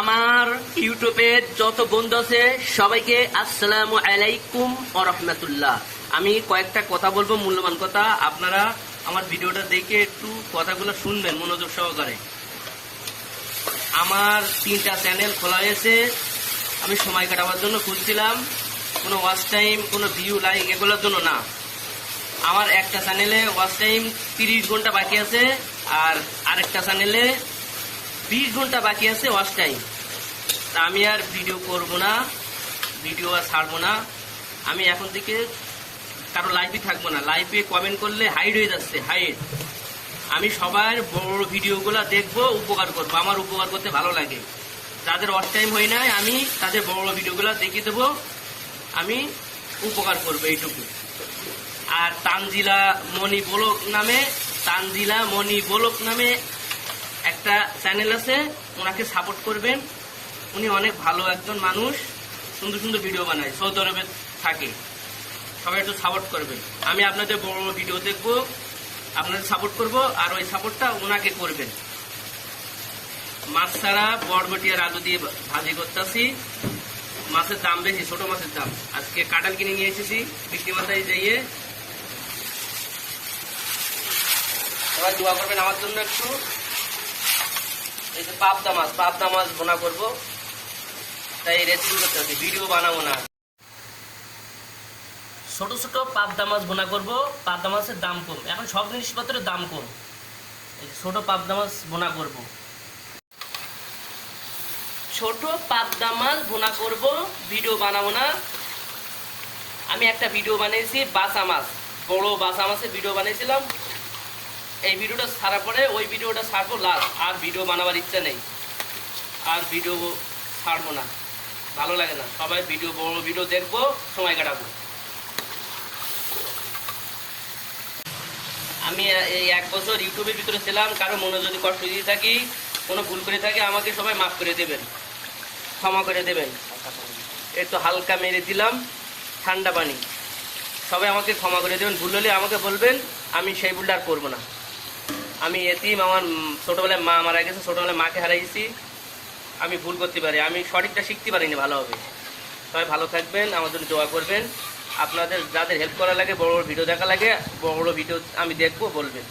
আমার ইউটিউবে যত বন্ধু আছে, সবাইকে আসসালামু আলাইকুম ও রহমতুল্লাহ। আমি কয়েকটা কথা বলব, মূল্যবান কথা। আপনারা আমার ভিডিওটা দেখে একটু কথাগুলো শুনবেন, মনোযোগ সহকারে। আমার তিনটা চ্যানেল খোলা হয়েছে। আমি সময় কাটাবার জন্য খুঁজছিলাম কোনো ওয়াচ টাইম কোনো ভিউ লাইক এগুলোর জন্য না। আমার একটা চ্যানেলে ওয়াচ টাইম তিরিশ ঘণ্টা বাকি আছে, আর আরেকটা চ্যানেলে বিশ ঘণ্টা বাকি আছে ওয়াচ টাইম তা আমি আর ভিডিও করব না ভিডিও আর ছাড়বো না। আমি এখন থেকে কারও লাইভে থাকব না। লাইভে কমেন্ট করলে হাইড হয়ে যাচ্ছে হাইড আমি সবার বড় ভিডিওগুলো দেখব, উপকার করব। আমার উপকার করতে ভালো লাগে। যাদের ওয়াচ টাইম হয় নাই, আমি তাদের বড় বড় ভিডিওগুলো দেখিয়ে দেবো। আমি উপকার করব এইটুকু। আর তানজিলা মণি বলক নামে, তানজিলা মণি বলক নামে একটা চ্যানেল আছে, ওনাকে সাপোর্ট করবেন। উনি অনেক ভালো একজন মানুষ, সুন্দর সুন্দর ভিডিও বানায় সৌদি আরবে থাকে। সবাই একটু সাপোর্ট করবেন। আমি আপনাদের বড় বড় ভিডিও দেখব, আপনাদের সাপোর্ট করব, আর ওই সাপোর্টটা ওনাকে করবেন। মাছ ছাড়া বরবটি আর আলু দিয়ে ভাজি করতেছি। মাছের দাম বেশি, ছোট মাছের দাম। আজকে কাঁঠাল কিনে নিয়ে এসেছি বৃষ্টি মাথায় যাইয়ে। সবাই দোয়া করবেন আমার জন্য একটু। এই পাবদা মাছ পাবদা মাছ বোনা করব। তাই রেসিপি করতে হচ্ছে ভিডিও বানাবো না। ছোট ছোট পাবদা মাছ বোনা করব, পাবদা মাছের দাম কম। এখন সব জিনিসপত্রের দাম কম। এই ছোট পাবদা মাছ বোনা করব। ছোট পাবদা মাছ বোনা করব, ভিডিও বানাবো না। আমি একটা ভিডিও বানিয়েছি, বাসা মাছ, বড় বাসা মাছের ভিডিও বানিয়েছিলাম। এই ভিডিওটা ছাড়ার পরে ওই ভিডিওটা ছাড়বো লাস্ট, আর ভিডিও বানাবার ইচ্ছা নেই। আর ভিডিও ছাড়বো না, ভালো লাগে না। সবাই ভিডিও, বড় ভিডিও দেখব, সময় কাটাবো। আমি এই এক বছর ইউটিউবের ভিতরে ছিলাম, কারও মনে যদি কষ্ট দিয়ে থাকি, কোনো ভুল করে থাকি, আমাকে সবাই মাফ করে দেবেন। ক্ষমা করে দেবেন। একটু হালকা মেরে দিলাম, ঠান্ডা পানি। সবাই আমাকে ক্ষমা করে দেবেন, ভুল হলে আমাকে বলবেন, আমি সেই ভুলটা আর করব না। আমি এতিম, আমার ছোটোবেলায় মা মারা গেছে, ছোটোবেলায় মাকে হারাইছি আমি ভুল করতে পারি, আমি সঠিকটা শিখতে পারিনি ভালোভাবে সবাই ভালো থাকবেন, আমার জন্য দোয়া করবেন। আপনাদের, যাদের হেল্প করা লাগে, বড় বড় ভিডিও দেখা লাগে, বড় বড় ভিডিও আমি দেখব, বলবেন।